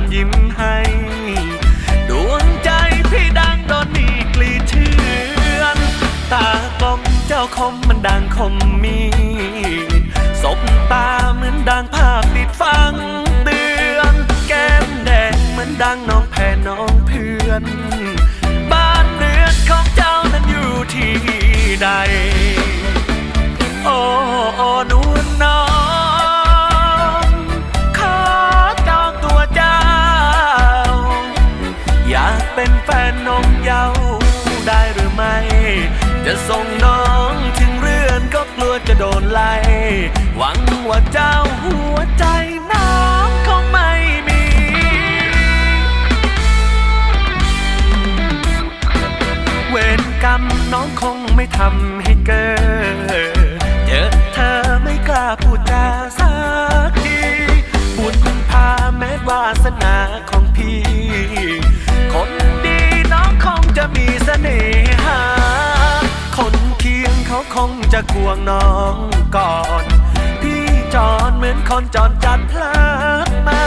ำยิ้มให้ ดวงใจพี่ดังโดนมีกลีเทือนตากลมเจ้าคมมันดังคมมีสบตาเหมือนดังภาพติดฟังเตือน แก้มแดงเหมือนดังน้องแพ่น้องเพื่อน วังว่าเจ้าหัวใจน้องคงไม่มี เวรกรรมน้องคงไม่ทำให้เกิดเจอเธอไม่กล้าพูดจาสักทีบุญพาแม้วาสนาของพี่ คนดีน้องคงจะมีเสน่หา คนเคียงเขาคงจะควงน้องก่อน มือนคนจอนจัดพลัดมา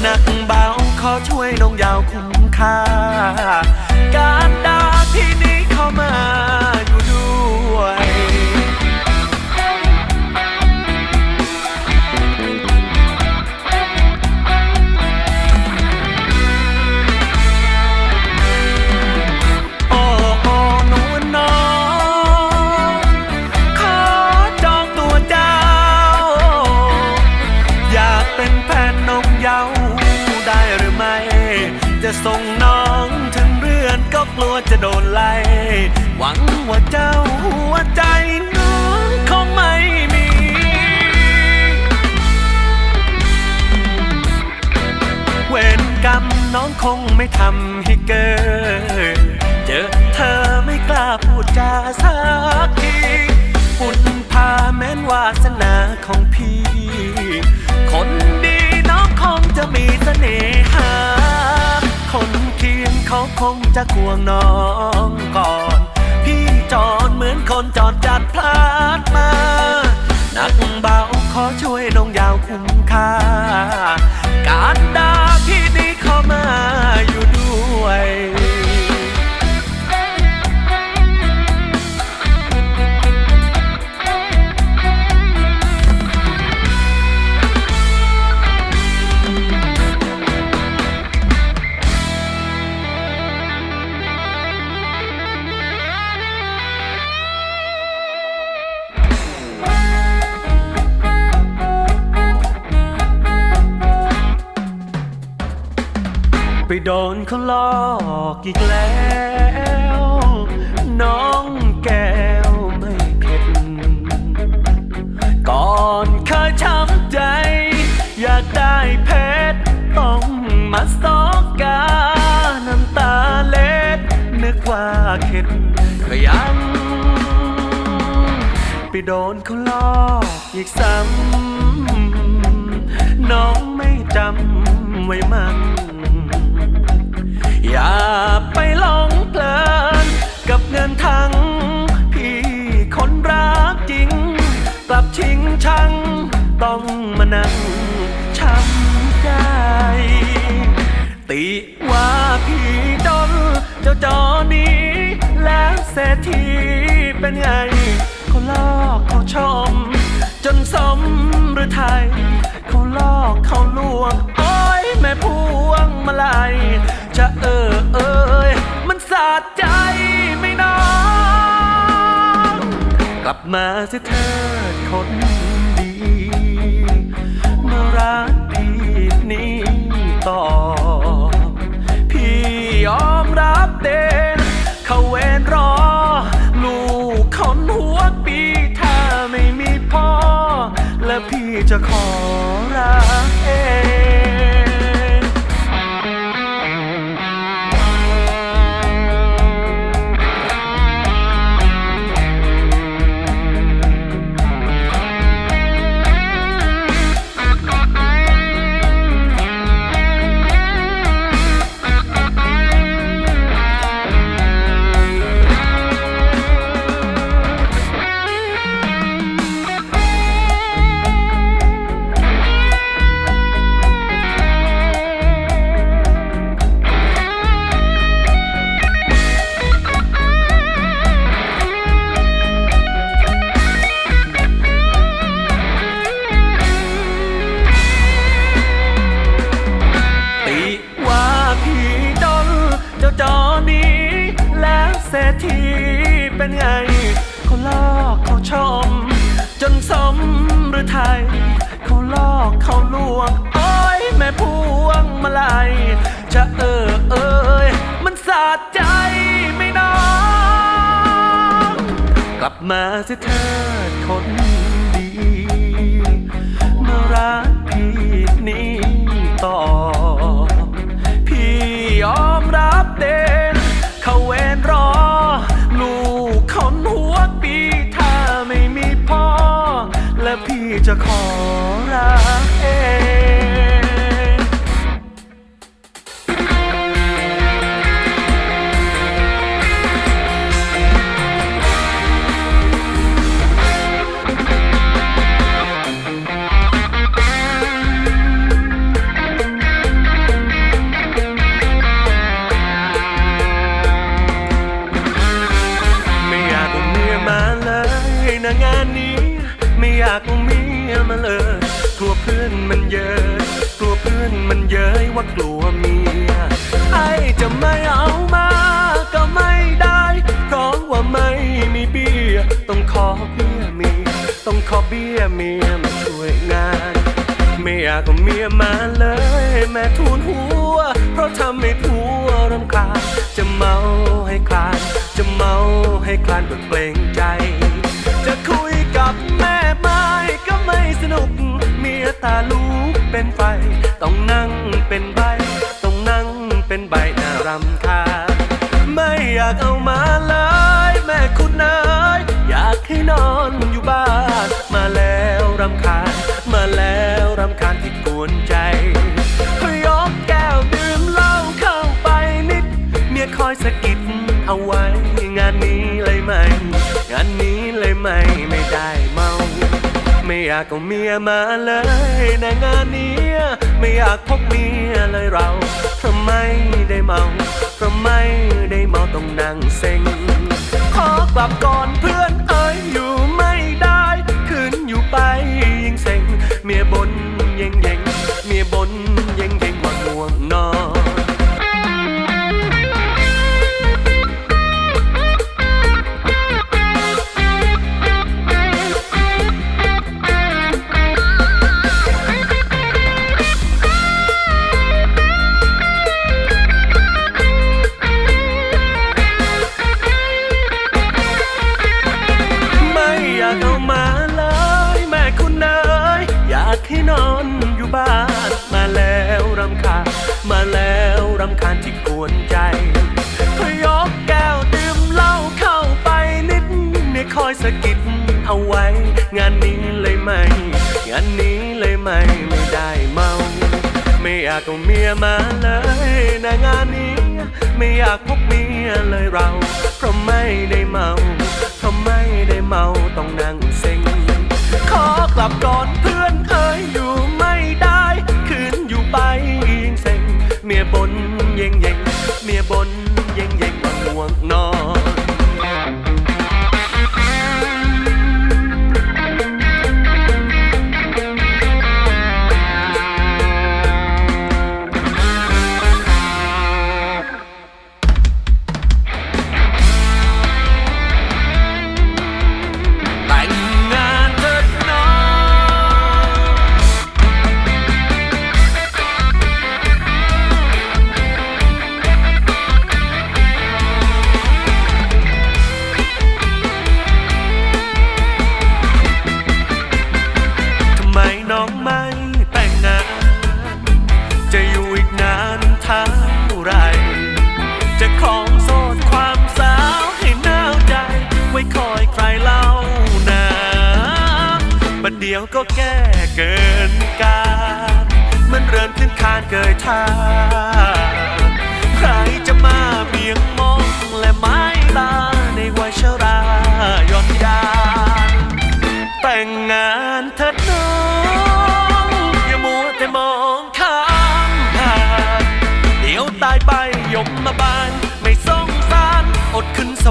หนักเบาขอช่วยน้องยาวคุ้มค่า การดาที่นี้เข้ามา น้องถึงเรือนก็กลัวจะโดนไล่ หวังว่าเจ้าหัวใจน้องคงไม่มี เวรกรรมน้องคงไม่ทำให้เกิดเจอเธอไม่กล้าพูดจาสักทีบุญพาแม้นวาสนาของพี่ คนดีน้องคงจะมีเสน่หาคน คียงเขาคงจะควงน้องก่อน พี่จอนเหมือนคนจอดจัดพลาดมาหนักเบาขอช่วยน้องยาวคุ้มค่า การด นเขาลอกอีกแล้ว น้องแก้วไม่เข็ดก่อนเคยช้ำใจ อยากได้เพชรต้องมาสอกกา น้ำตาเล็ด นึกว่าเข็ดก็ยังไปโดนเขาลอกอีกซ้ำน้องไม่จำไว้มัน อย่าไปหลงเพลิน กับเงินทั้งพี่คนรักจริง กลับชิงชัง ต้องมานั่งช้ำใจ ติว่าพี่ดนเจ้าจอนี้ แล้วเศรษฐีเป็นไงเขาลอกเขาชม จนสมหรือไทยเขาลอกเขาลวง มาสียเถิดคนดี มารักพี่นี้ต่อ พี่ยอมรับเดนเขาเวรรอ ลูกคนหัวปีถ้าไม่มีพ่อ และพี่จะขอรักเอง「 เขาลอกเขาลวงโอ้ยแม่พวงมาลัยจะเออเอ้ยมันสะใจไม่น้อง กลับมาสิเถิดคนดีมารักพี่นี้ต่อ พี่ยอมรับเด่นเขาเวรรอลูกคนหัวปีถ้าไม่มีพ่อ และพี่จะขอ ยากเอาเมียมาเลย แม่ทูลหัว เพราะทำให้ผัวรำคาญจะเมาให้คลาน จะเมาให้คลานก็เกรงใจ อยากเอาเมียมาเลยในงานนี้ไม่อยากพบเมียเลยเราเพราะไม่ได้เมาเพราะไม่ได้เมาต้องนั่งเซ็งขอกลับก่อน อยสะกิดเอาไว้ งานนี้เลยไหมงานนี้เลยไหมไม่ได้เมา ไม่อยากเอาเมียมาเลยนะงานนี้ ไม่อยากพบเมียเลยเรา เพราะไม่ได้เมาเพราะไม่ได้เมาต้องนั่งเซ็ง ขอกลับก่อนเพื่อนเอ้ยอยู่ไม่ได้ คืนอยู่ไปยิงเซ็งเมียบน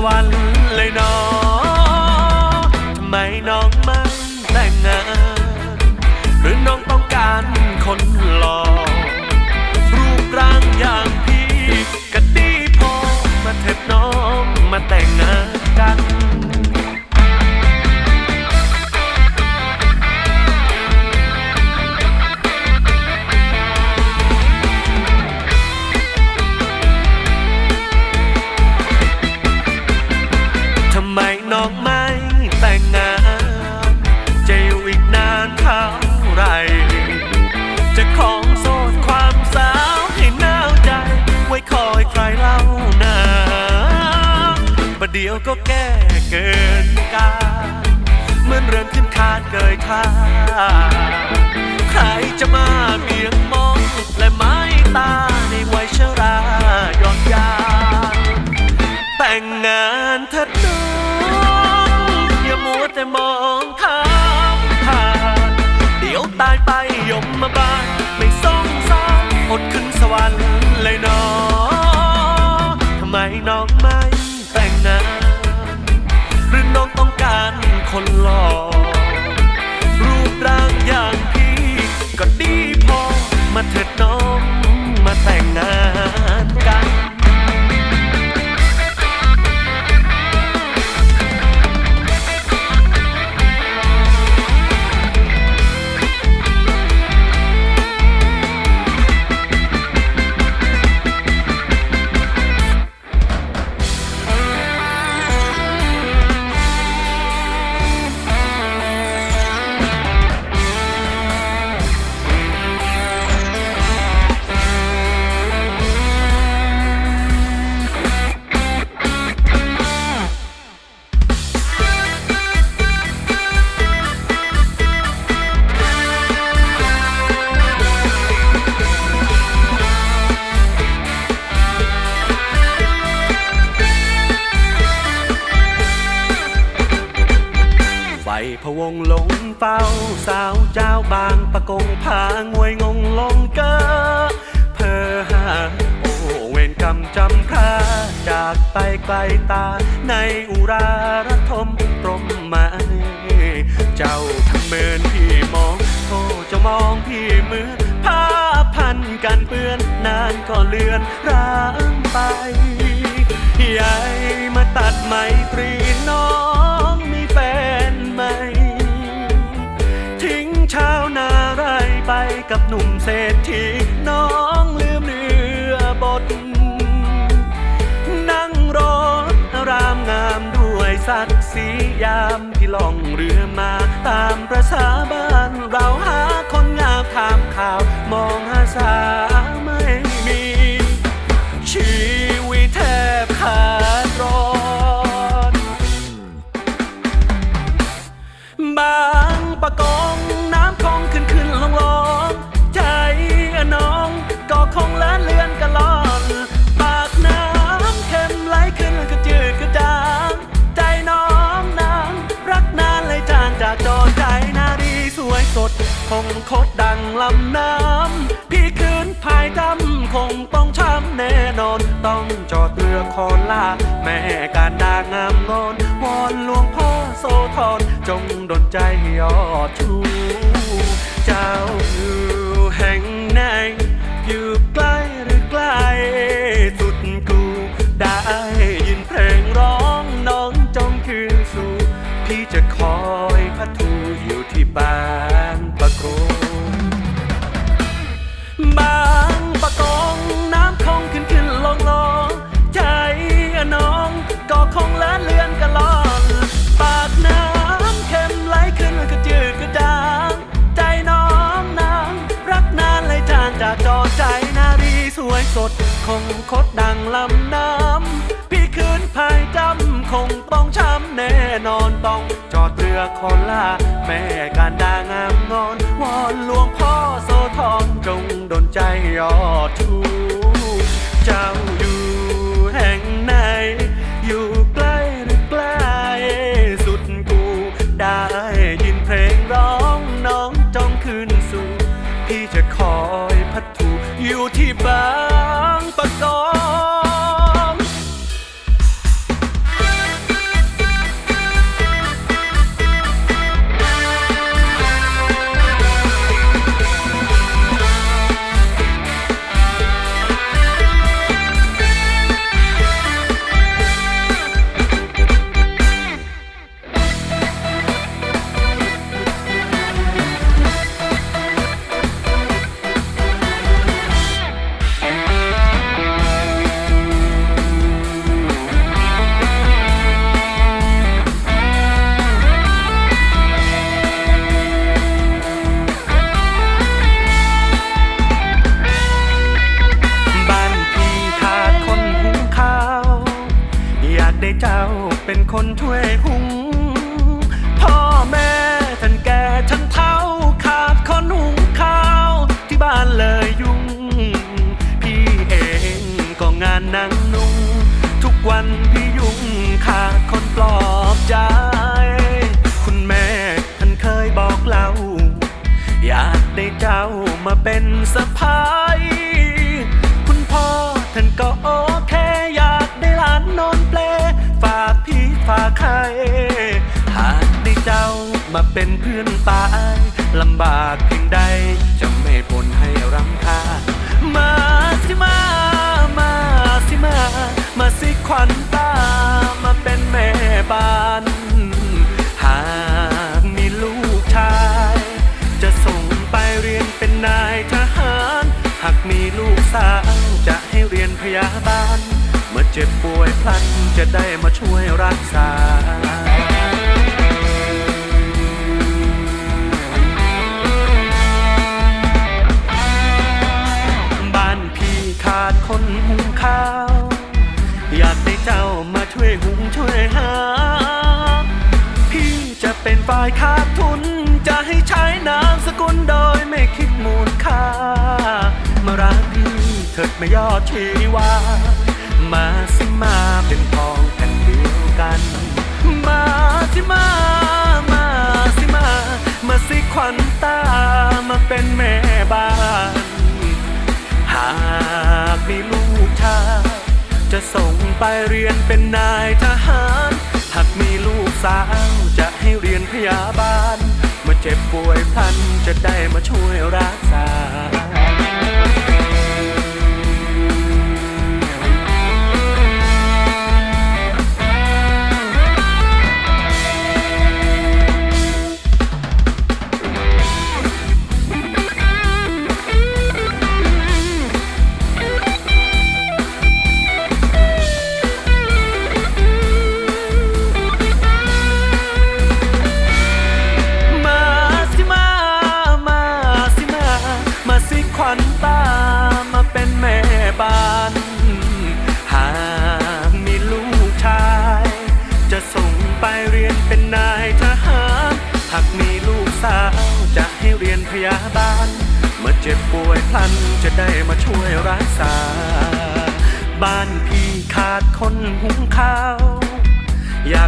วรรค์เลยน้องทำไมน้องไม่แต่งงาน หรือน้องต้องการคนหล่อา ใครจะมาเบี่ยงมองและไม้ตาในวัยชรายอนยานแต่งงานเถิดน้องอย่ามัวแต่มองข้ามผ่านเดี๋ยวตายไปยมมาบานไม่สงสารอดขึ้นสวรรค์เลยน้องทำไมน้อง ตา ในอุราระทมตรมมาเจ้าทำเมินพี่มองโอ้จะมองพี่เหมือนผ้าพันกันเปื้อนนานก็เลือนร้างไปใหญ่มาตัดไมตรีน้องมีแฟนใหม่ทิ้งชาวนาไรไปกับหนุ่มเศรษฐี ศักดิ์ศรียามที่ล่องเรือมา ตามประษาบ้านเราหาคนงามถามข่าว มองหาสาไม่มี ชีวิตแทบขาดรอนบางประกอบ ลำน้ำ พี่คืนพายดำคงต้องช้ำแน่นอน ต้องจอดเรือคอนลาแม่การดางามงอน วอนหลวงพ่อโสธรจงดลใจยอดชูเจ้า อดเรือลาแม่การดางามงอนวอนหลวงพ่อโสธรจงดลใจยอดชูเจ้าอยู่แห่งไหน อยู่ใกล้หรือไกลสุดกูได้ยินเพลงร้องน้องจองคืนสู่ พี่จะคอยพัดถูอยู่ที่บางปะกง มาเป็นเพื่อนตายลำบากเพียงใดจะไม่ปนให้รำคาญมาสิมา มาสิมา มาสิขวัญตา มาเป็นแม่บ้านหากมีลูกชาย จะส่งไปเรียนเป็นนายทหาร หากมีลูกสาวจะให้เรียนพยาบาล เมื่อเจ็บป่วยพลันจะได้มาช่วยรักษา คนหุงข้าว อยากได้เจ้ามาช่วยหุงช่วยหา พี่จะเป็นฝ่ายขาดทุน จะให้ใช้นามสกุลโดยไม่คิดมูลค่า มารักพี่เถิดไม่ยอดชีวา มาสิมาเป็นทองแผ่นเดียวกัน มาสิมา มาสิมา มาสิขวัญตามาเป็นแม่บ้าน หากมีลูกชายจะส่งไปเรียนเป็นนายทหาร หากมีลูกสาวจะให้เรียนพยาบาล เมื่อเจ็บป่วยพันจะได้มาช่วยรักษา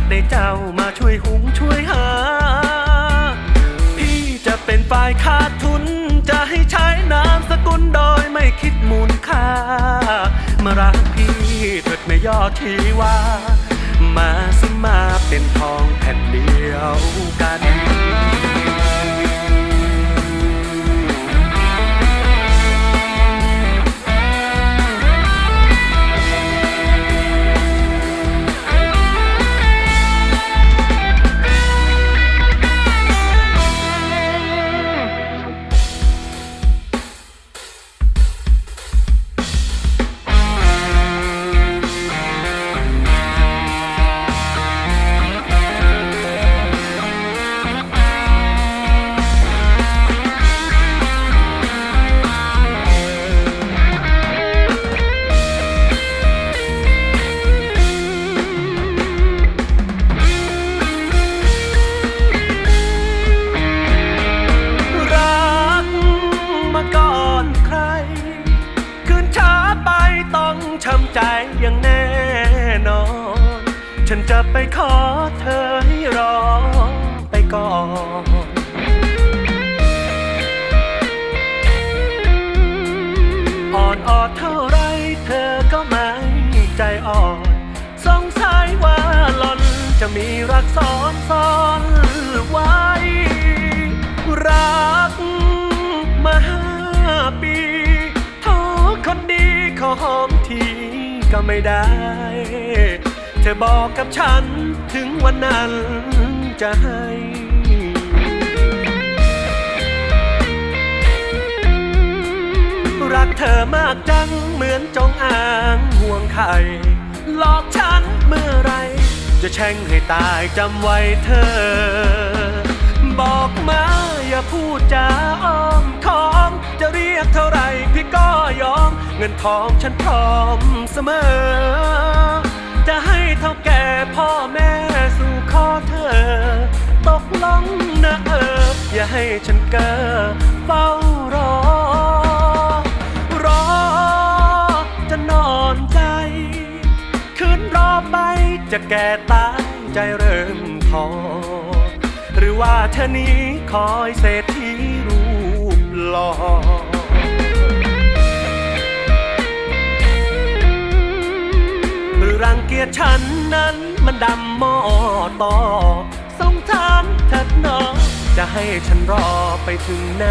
ได้เจ้ามาช่วยหุงช่วยหา พี่จะเป็นฝ่ายขาดทุน จะให้ใช้นามสกุลโดยไม่คิดมูลค่า มารักพี่เถิดไม่ย่อทีว่ามาสิมาเป็นทองแผ่นเดียวกัน อนสงสัยว่าหล่อนจะมีรักซ้อนซ้อนไว้ รักมาห้าปีโทษคนดีขอหอมทีก็ไม่ได้ เธอบอกกับฉันถึงวันนั้นจะให้รักเธอมากจังเหมือนจงอางห่วงไข่ หลอกฉันเมื่อไร จะแช่งให้ตายจำไว้เธอ บอกมาอย่าพูดจาอ้อมค้อม จะเรียกเท่าไรพี่ก็ยอม เงินทองฉันพร้อมเสมอ จะให้เท่าแก่พ่อแม่สู่ขอเธอ ตกลงนะเออ อย่าให้ฉันเก้อเฝ้า แก่ตายใจเริ่มท้อหรือว่าเธอนี้คอยเศรษฐีรูปหล่อหรือรังเกียจฉันนั้นมันดำหม้อต่อสงสารเถิดหนอจะให้ฉันรอไปถึงไหน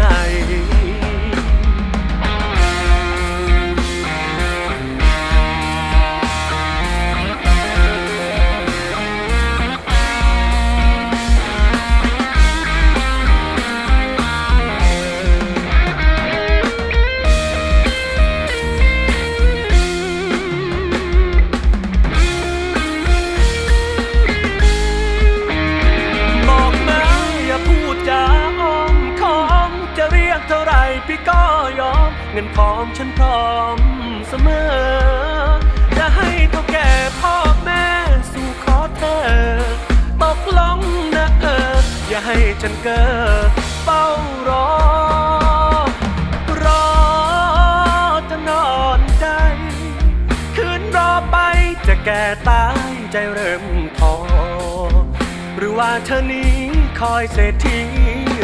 แก่ตายใจเริ่มท้อหรือว่าเธอนี้คอยเศรษฐี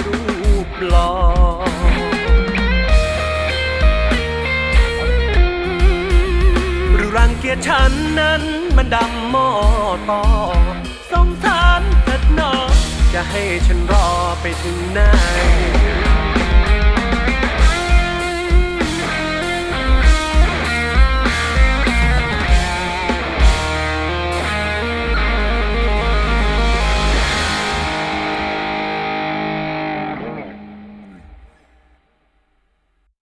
รูปหล่อหรือรังเกียจฉันนั้นมันดำหม้อต่อสงสารเถิดหนอจะให้ฉันรอไปถึงไหน